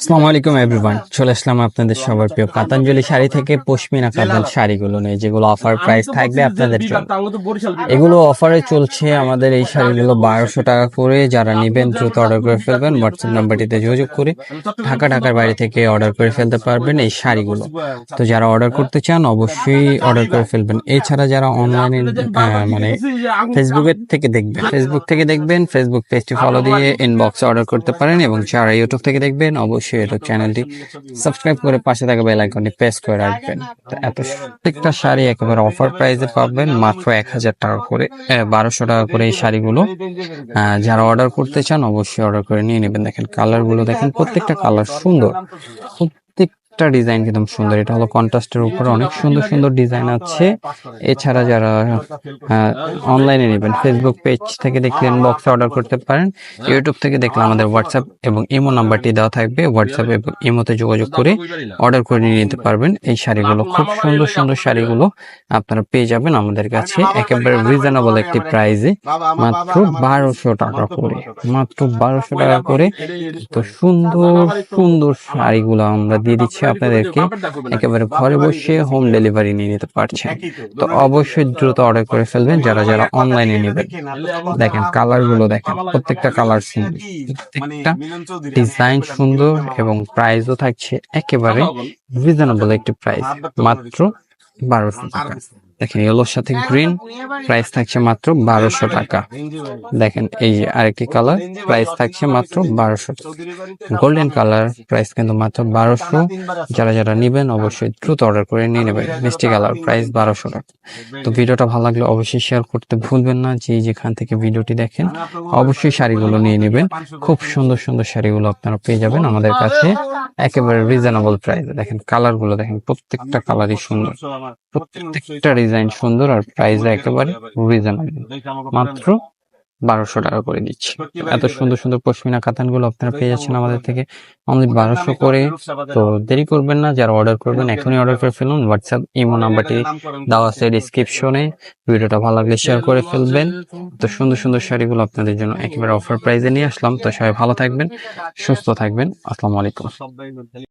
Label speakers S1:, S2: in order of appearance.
S1: আসসালামু আলাইকুম এভরিওয়ান চলে আসলাম আপনাদের সবার প্রিয় কাতাঞ্জলি শাড়ি থেকে পশমিনা কাতান শাড়িগুলো নিয়ে, যেগুলো অফার প্রাইস থাকবে আপনাদের জন্য। এগুলো অফারে চলছে আমাদের এই শাড়িগুলো বারোশো টাকা করে। যারা নেবেন, দ্রুত অর্ডার করে ফেলবেন। হোয়াটসঅ্যাপ নাম্বারটিতে যোগাযোগ করে ঢাকা, ঢাকার বাইরে থেকে অর্ডার করে ফেলতে পারবেন এই শাড়িগুলো। তো যারা অর্ডার করতে চান, অবশ্যই অর্ডার করে ফেলবেন। এছাড়া যারা অনলাইনে মানে ফেসবুকের থেকে দেখবেন ফেসবুক থেকে দেখবেন ফেসবুক পেজটি ফলো দিয়ে ইনবক্সে অর্ডার করতে পারেন এবং যারা ইউটিউব থেকে দেখবেন, অবশ্যই ইউটিউব চ্যানেলটি সাবস্ক্রাইব করে পাশে থাকা বেল আইকনটি প্রেস করে রাখবেন। এত প্রত্যেকটা শাড়ি একেবারে অফার প্রাইসে পাবেন মাত্র এক হাজার টাকা করে বারোশো টাকা করে এই শাড়িগুলো। আহ, যারা অর্ডার করতে চান অবশ্যই অর্ডার করে নিয়ে নেবেন। দেখেন কালারগুলো দেখেন প্রত্যেকটা কালার সুন্দর। প্রত্যেকটা ডিজাইন একদম সুন্দর। এটা হলো কন্ট্রাস্টের উপরে অনেক সুন্দর সুন্দর ডিজাইন আছে। এছাড়া যারা অনলাইনে নেবেন ফেসবুক পেজ থেকে দেখলে ইনবক্সে অর্ডার করতে পারেন। ইউটিউব থেকে দেখলে আমাদের হোয়াটসঅ্যাপ এবং ইমো নাম্বারটি দেওয়া থাকবে। হোয়াটসঅ্যাপ এবং ইমোতে যোগাযোগ করে অর্ডার করে নিয়ে নিতে পারবেন। এই শাড়িগুলো, খুব সুন্দর সুন্দর শাড়িগুলো আপনারা পেয়ে যাবেন আমাদের কাছে। একেবারে রিজনেবল একটি প্রাইসে মাত্র বারোশো টাকা করে, মাত্র বারোশো টাকা করে। তো সুন্দর সুন্দর শাড়িগুলো আমরা দিয়ে দিচ্ছি। আপনাদেরকে একেবারে ঘরে বসে হোম ডেলিভারি নিয়ে নিতে পারছেন। তো অবশ্যই দ্রুত অর্ডার করে ফেলবেন যারা যারা অনলাইনে নেবেন। দেখেন কালারগুলো দেখেন প্রত্যেকটা কালার সুন্দর প্রত্যেকটা ডিজাইন সুন্দর এবং প্রাইসও থাকছে একেবারে রিজনেবল একটি প্রাইস মাত্র বারোশো টাকা। দেখেন ইয়েলোর সাথে গ্রিন প্রাইস থাকছে মাত্র বারোশো টাকা। দেখেন এই যে আরেকটি কালার প্রাইস থাকছে মাত্র বারোশো গোল্ডেন কালার প্রাইস কিন্তু মাত্র বারোশো। যারা যারা নেবেন অবশ্যই দ্রুত অর্ডার করে নিয়ে নেবেন। মিষ্টি কালার প্রাইস বারোশো টাকা। তো ভিডিওটা ভালো লাগলে অবশ্যই শেয়ার করতে ভুলবেন না। যে যেখান থেকে ভিডিওটি দেখেন অবশ্যই শাড়িগুলো নিয়ে নেবেন। খুব সুন্দর সুন্দর শাড়িগুলো আপনারা পেয়ে যাবেন আমাদের কাছে। একেবারে রিজনেবল প্রাইস দেখেন কালারগুলো দেখেন প্রত্যেকটা কালারই সুন্দর। প্রত্যেকটা ডিজাইন সুন্দর আর প্রাইস একেবারে রিজনেবল মাত্র বারোশো টাকা করে দিচ্ছি। এত সুন্দর সুন্দর পশমিনা কাতানগুলো আপনারা পেয়ে যাচ্ছেন আমাদের থেকে। আমাদের বারোশো করে। তো দেরি করবেন না যারা অর্ডার করবেন এখনই অর্ডার করে ফেলুন। হোয়াটসঅ্যাপ ইমো নাম্বারটি দেওয়া আছে ডিসক্রিপশনে ভিডিওটা ভালো লাগলে শেয়ার করে ফেলবেন। তো সুন্দর সুন্দর শাড়িগুলো আপনাদের জন্য একেবারে অফার প্রাইসে নিয়ে আসলাম। তো সবাই ভালো থাকবেন সুস্থ থাকবেন। আসসালামু আলাইকুম।